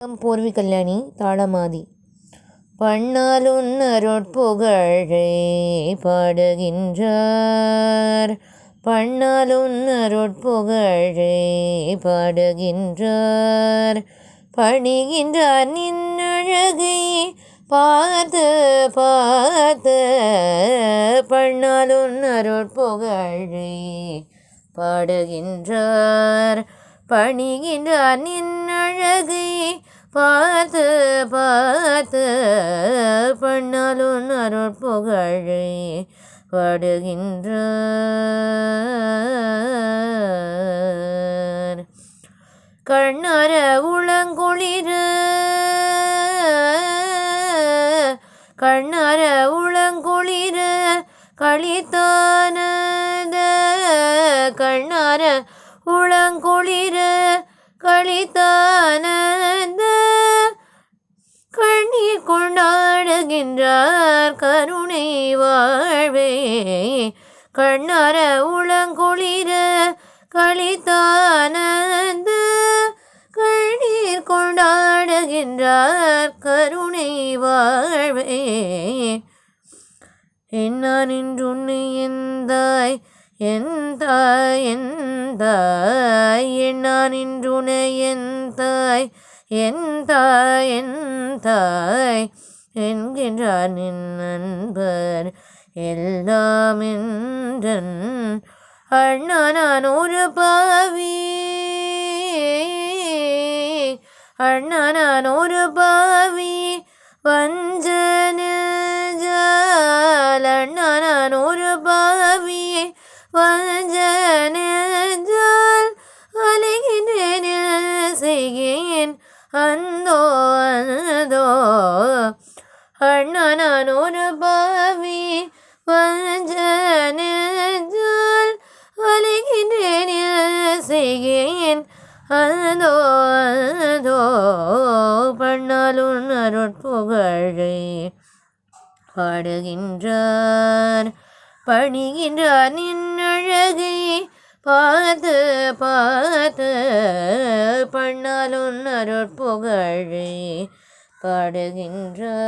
பூர்வி கல்யாணி தாளமாதி பண்ணாலுன் அருட்புகழை பாடுகின்றார் பண்ணாலுன் அருட்புகழை பாடுகின்றார் பணிகின்றார் நின்னழகை பார்த்து பார்த்து பண்ணாலுன் அருட்புகழை பாடுகின்றார் பணிகின்றார் நின்னழகு பார்த்து பார்த்து பண்ணாலும் அருட்புகழை பாடுகின்றார். கண்ணர உளங்குளிர் கண்ணர உளங்குளிர் களித்தானத கண்ணர உளங்குளிர் களித்தான கொண்டாடுகின்றார் கருணை வாழ்வே. கண்ணார உளங்குளிர கழித்தானந்த கண்ணீர் கொண்டாடுகின்றார் கருணை வாழ்வே. என்ன உன்னை எந்தாய்? எந்தாய் எந்தாய்? என்ன இன்றுனை எந்தாய்? எந்தாய் எந்தாய் என்கின்றார் நின் நண்பர் எல்லாம் என்றன். அண்ணா நான் ஒரு பாவி அண்ணா நான் ஒரு பாவி வஞ்சன அண்ணா நான் ஒரு பாவி வஞ்சன செய்கிறேன் அந்தோ அந்தோ அண்ணா நான் ஒரு பாவி வஞ்சன ஜால் செய்கிறேன் அதோ அதோ பண்ணாலும் அருட்புகழை பாடுகின்றார் பணிகின்றார் நின் அழகை பார்த்து பார்த்து பாடுகின்றார்